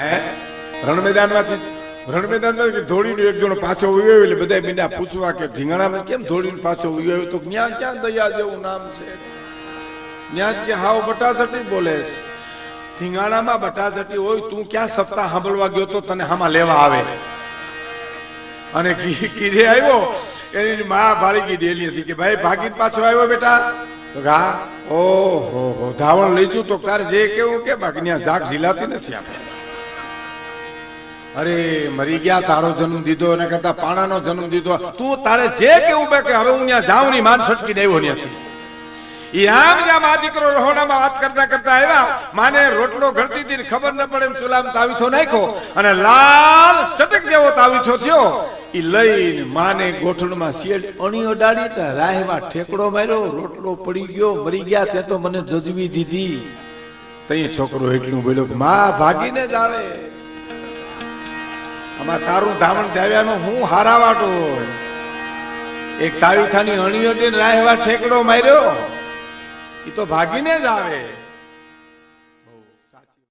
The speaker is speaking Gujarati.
હે? રણ મેદાનમાંથી રણ મેદાનમાં ધોળીનો એક જણો પાછો ઉયો એટલે બધા મીંડા પૂછવા કે ધીંગાણામાં કેમ ધોળીને પાછો ઉયો તો ક્યાં ક્યાં દયા જેવું નામ છે? ત્યાં કે હાવ બટાઝટી બોલે છે. ધીંગાણામાં બટાઝટી હોય, તું ક્યાં સપ્તાહ સાંભળવા ગયો તો તને હામાં લેવા આવે? અને કીધે આવ્યો, એની માં ભાળી ગઈ ડેલી હતી કે ભાઈ ભાગી પાછો આવ્યો બેટા? તો ઘા ઓહો, ધાવણ લઈ જુ તો તારે જે કેવું કે બાકી ઝાક ઝીલાતી નથી આપણે. અરે, મરી ગયા, તારો જન્મ દીધો એને કરતા પાણાનો જન્મ દીધો. તું તારે જે કેવું બે કે હવે હું ત્યાં જાઉં ની માન છટકી દેવો ત્યાંથી. આમ જામ આ દીકરો રહોડામાં વાત કરતા કરતા આવ્યા. માને રોટલો ઘડતી હતી ખબર ન પડે એમ ચૂલામ તાવીથો નાખ્યો અને લાલ ચટક જેવો તાવીથો થયો. ઈ લઈને માને ગોઠણમાં શેડ અણી અડાડી તા રાહેવા ઠેકડો માર્યો, રોટલો પડી ગયો, મરી ગયા, તે તો મને જજવી દીધી. તઈ છોકરો એટલું બોલ્યો માં, ભાગીને જ આવે. આમાં તારું ધામણ ધાવ્યાનું હું હારા વાટો એક તાવીથાની અણીઓ રાહેવા ઠેકડો માર્યો. એ તો ભાગીને જ આવે.